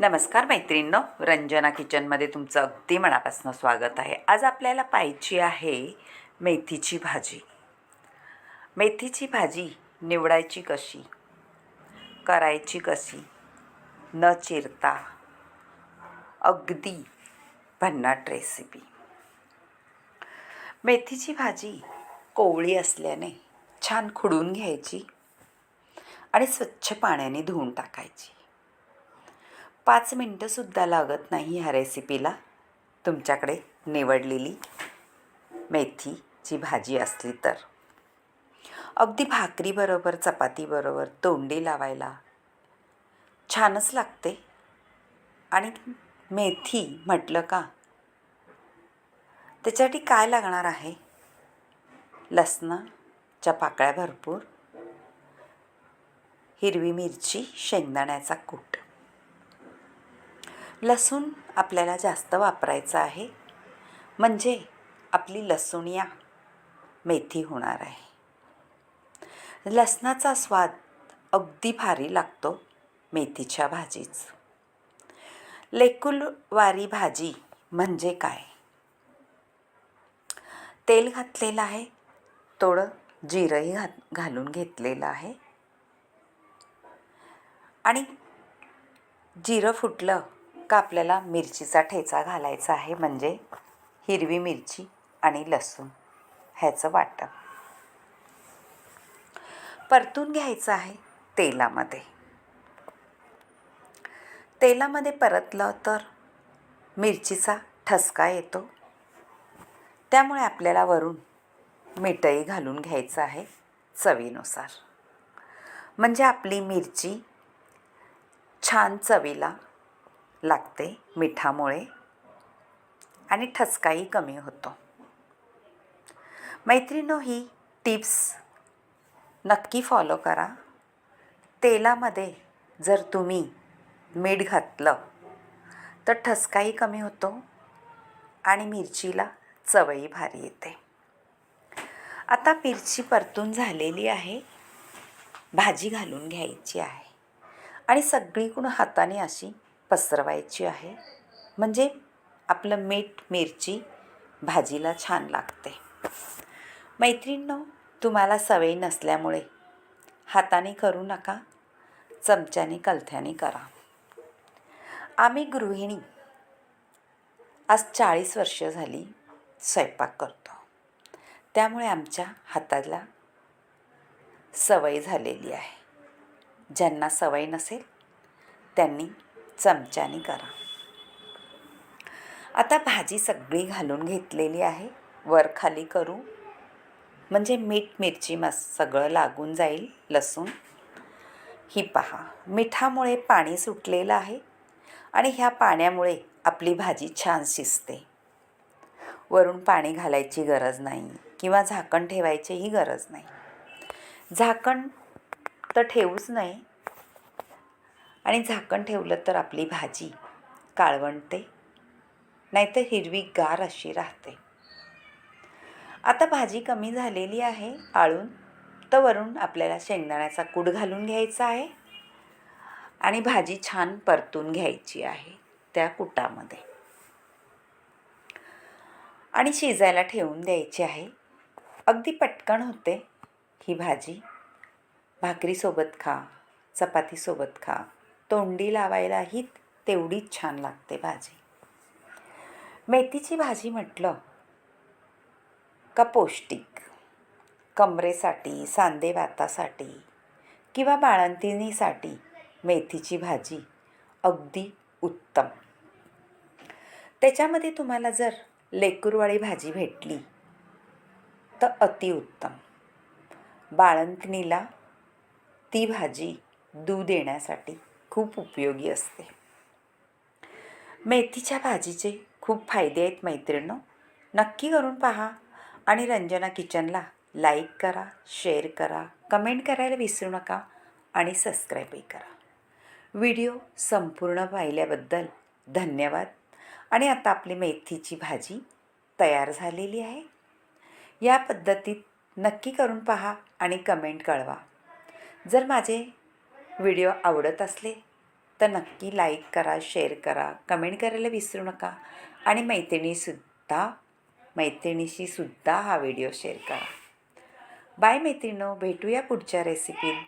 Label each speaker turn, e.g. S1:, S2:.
S1: नमस्कार मैत्रिणींनो रंजना किचनमध्ये तुमचं अगदी मनापासून स्वागत आहे. आज आपल्याला पाहिजे आहे मेथीची भाजी. मेथीची भाजी निवडायची कशी? करायची कशी? न चिरता. अगदी भन्नाट रेसिपी मेथीची भाजी कोवळी असल्याने छान खुडून घ्यायची आणि स्वच्छ पाण्याने धुवून टाकायची. पाच मिनटंसुद्धा लागत नाही ह्या रेसिपीला. तुमच्याकडे निवडलेली मेथीची भाजी असली तर. अगदी भाकरीबरोबर चपातीबरोबर तोंडी लावायला छानच लागते. आणि मेथी म्हटलं का? त्याच्यासाठी काय लागणार आहे? लसणाच्या पाकळ्या भरपूर. हिरवी मिरची शेंगदाण्याचा कूट. लसूण आपल्याला जास्त वापरायचं आहे. म्हणजे आपली लसूणिया मेथी होणार आहे. लसणाचा स्वाद अगदी भारी लागतो मेथीच्या भाजीच. लेकुलवारी भाजी म्हणजे काय? तेल घातलेलं आहे. थोडं जिरंही घात घालून घेतलेलं आहे. आणि जिरं फुटलं का आपल्याला मिरचीचा ठेचा घालायचा आहे म्हणजे हिरवी मिरची आणि लसूण ह्याचं वाटप. परतून घ्यायचं आहे तेलामध्ये. तेलामध्ये परतलं तर मिरचीचा ठसका येतो. त्यामुळे आपल्याला वरून मिठही घालून घ्यायचं आहे चवीनुसार. म्हणजे आपली मिरची छान चवीला लागते मिठामुळे आणि ठसकाही कमी होतो. मैत्रिणो ही टिप्स नक्की फॉलो करा. तेलामध्ये जर तुम्ही मीठ घातलं तर ठसकाही कमी होतो आणि मिरचीला चवही भारी येते. आता मिरची परतून झालेली आहे. भाजी घालून घ्यायची आहे. आणि सगळीकडून हाताने अशी पसरवायची आहे. म्हणजे आपलं मीठ मिरची भाजीला छान लागते. मैत्रिणींनो तुम्हाला सवय नसल्यामुळे हाताने करू नका चमच्याने कलथ्याने करा. आम्ही गृहिणी. आज चाळीस वर्ष झाली स्वयंपाक करतो. त्यामुळे आमच्या हाताला सवय झालेली आहे. ज्यांना सवय नसेल त्यांनी चमच्याने करा. आता भाजी सगळी घालून घेतलेली आहे. वर खाली करू. म्हणजे मीठ मिरची मस सगळं लागून जाईल. लसूण. ही पहा. मिठामुळे पाणी सुटलेलं आहे. आणि ह्या पाण्यामुळे आपली भाजी छान शिजते. वरून पाणी घालायची गरज नाही. किंवा झाकण ठेवायचीही गरज नाही. झाकण तर ठेवूच नाही आणि झाकण ठेवलं तर आपली भाजी काळवणते नाहीतर हिरवी गार अशी राहते. आता भाजी कमी झालेली आहे आळून. तर वरून आपल्याला शेंगदाण्याचा कूट घालून घ्यायचा आहे आणि भाजी छान परतून घ्यायची आहे त्या कुटामध्ये. आणि शिजायला ठेवून द्यायची आहे. अगदी पटकन होते ही भाजी. भाकरीसोबत खा चपातीसोबत खा. तोंडी लावायलाही तेवढीच छान लागते भाजी. मेथीची भाजी म्हटलं का पौष्टिक? कमरेसाठी सांधेवातासाठी किंवा बाळंतिणीसाठी मेथीची भाजी अगदी उत्तम. त्याच्यामध्ये तुम्हाला जर लेकूरवाळी भाजी भेटली तर अतिउत्तम बाळंतणीला ती भाजी दूध देण्यासाठी खूप उपयोगी असते. मेथीच्या भाजीचे खूप फायदे आहेत मैत्रिणं नक्की करून पहा आणि रंजना किचनला लाईक करा शेअर करा कमेंट करायला विसरू नका आणि सबस्क्राईबही करा. व्हिडिओ संपूर्ण पाहिल्याबद्दल धन्यवाद. आणि आता आपली मेथीची भाजी तयार झालेली आहे. या पद्धतीत नक्की करून पहा आणि कमेंट कळवा. जर माझे व्हिडिओ आवडत असले तर नक्की लाईक करा शेअर करा कमेंट करायला विसरू नका. आणि मैत्रिणीसुद्धा मैत्रिणीशी सुद्धा हा व्हिडिओ शेअर करा. बाय मैत्रिणो भेटूया पुढच्या रेसिपीत